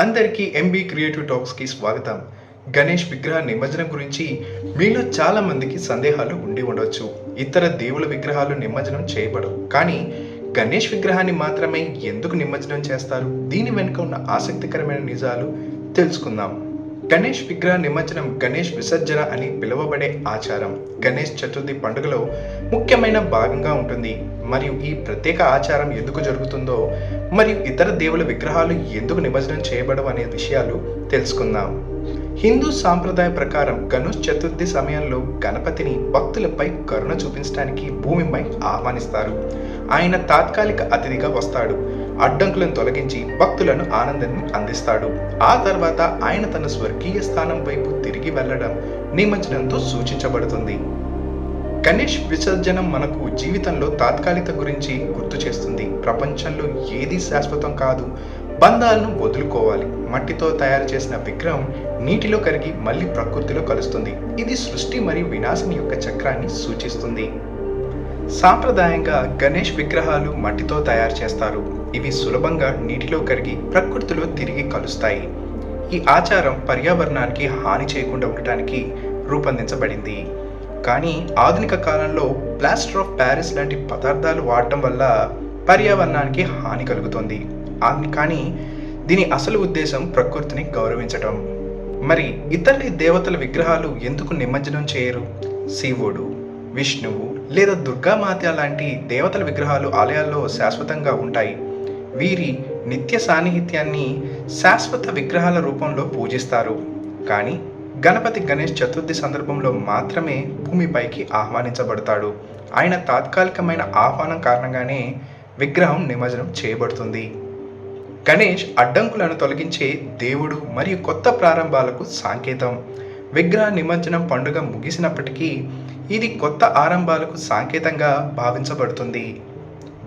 అందరికీ MB creative టాక్స్కి స్వాగతం. గణేష్ విగ్రహ నిమజ్జనం గురించి మీలో చాలా మందికి సందేహాలు ఉండి ఉండవచ్చు ఇతర దేవుల విగ్రహాలు నిమజ్జనం చేయబడవు. కానీ గణేష్ విగ్రహాన్ని మాత్రమే ఎందుకు నిమజ్జనం చేస్తారు? దీని వెనుక ఉన్న ఆసక్తికరమైన నిజాలు తెలుసుకుందాం. గణేష్ విగ్రహ నిమజ్జనం గణేష్ విసర్జన అని పిలువబడే ఆచారం గణేష్ చతుర్థి పండుగలో ముఖ్యమైన భాగంగా ఉంటుంది. మరియు ఈ ప్రత్యేక ఆచారం ఎందుకు జరుగుతుందో మరియు ఇతర దేవుల విగ్రహాలు ఎందుకు నిమజ్జనం చేయబడవు అనే విషయాలు తెలుసుకుందాం. హిందూ సాంప్రదాయ ప్రకారం గణేష్ చతుర్థి సమయంలో గణపతిని భక్తులపై కరుణ చూపించడానికి భూమిపై ఆహ్వానిస్తారు. ఆయన తాత్కాలిక అతిథిగా వస్తాడు. అడ్డంకులను తొలగించి భక్తులను ఆనందాన్ని అందిస్తాడు. ఆ తర్వాత ఆయన తన స్వర్గీయ స్థానం వైపు తిరిగి వెళ్ళడం నిమజ్జనంతో సూచించబడుతుంది. గణేష్ విసర్జనం మనకు జీవితంలో తాత్కాలిక గురించి గుర్తు చేస్తుంది. ప్రపంచంలో ఏది శాశ్వతం కాదు. బంధాలను వదులుకోవాలి. మట్టితో తయారు చేసిన విగ్రహం నీటిలో కరిగి మళ్ళీ ప్రకృతిలో కలుస్తుంది. ఇది సృష్టి మరియు వినాశం యొక్క చక్రాన్ని సూచిస్తుంది. సాంప్రదాయంగా గణేష్ విగ్రహాలు మట్టితో తయారు చేస్తారు. ఇవి సులభంగా నీటిలో కరిగి ప్రకృతిలో తిరిగి కలుస్తాయి. ఈ ఆచారం పర్యావరణానికి హాని చేయకుండా ఉండటానికి రూపొందించబడింది. కానీ ఆధునిక కాలంలో ప్లాస్టర్ ఆఫ్ ప్యారిస్ లాంటి పదార్థాలు వాడటం వల్ల పర్యావరణానికి హాని కలుగుతుంది. కానీ దీని అసలు ఉద్దేశం ప్రకృతిని గౌరవించటం. మరి ఇతర దేవతల విగ్రహాలు ఎందుకు నిమజ్జనం చేయరు? శివుడు విష్ణువు లేదా దుర్గామాత లాంటి దేవతల విగ్రహాలు ఆలయాల్లో శాశ్వతంగా ఉంటాయి. వీరి నిత్య సాన్నిహిత్యాన్ని శాశ్వత విగ్రహాల రూపంలో పూజిస్తారు. కానీ గణపతి గణేష్ చతుర్థి సందర్భంలో మాత్రమే భూమిపైకి ఆహ్వానించబడతాడు. ఆయన తాత్కాలికమైన ఆహ్వానం కారణంగానే విగ్రహం నిమజ్జనం చేయబడుతుంది. గణేష్ అడ్డంకులను తొలగించే దేవుడు మరియు కొత్త ప్రారంభాలకు సంకేతం. విగ్రహ నిమజ్జనం పండుగ ముగిసినప్పటికీ ఇది కొత్త ఆరంభాలకు సంకేతంగా భావించబడుతుంది.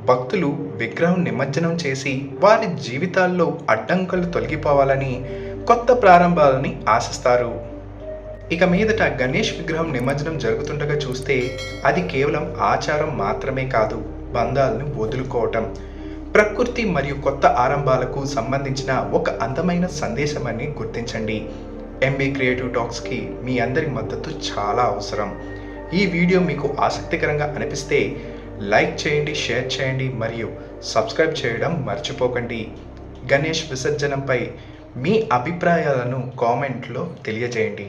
భక్తులు విగ్రహం నిమజ్జనం చేసి వారి జీవితాల్లో అడ్డంకులు తొలగిపోవాలని కొత్త ప్రారంభాలని ఆశిస్తారు. ఇక మీదట గణేష్ విగ్రహం నిమజ్జనం జరుగుతుండగా చూస్తే అది కేవలం ఆచారం మాత్రమే కాదు బంధాలను వదులుకోవటం. ప్రకృతి మరియు కొత్త ఆరంభాలకు సంబంధించిన ఒక అందమైన సందేశమని గుర్తించండి. ఎంబీ క్రియేటివ్ టాక్స్కి మీ అందరి మద్దతు చాలా అవసరం. ఈ వీడియో మీకు ఆసక్తికరంగా అనిపిస్తే లైక్ చేయండి షేర్ చేయండి మరియు సబ్స్క్రైబ్ చేయడం మర్చిపోకండి. గణేష్ విసర్జనంపై మీ అభిప్రాయాలను కామెంట్లో తెలియజేయండి.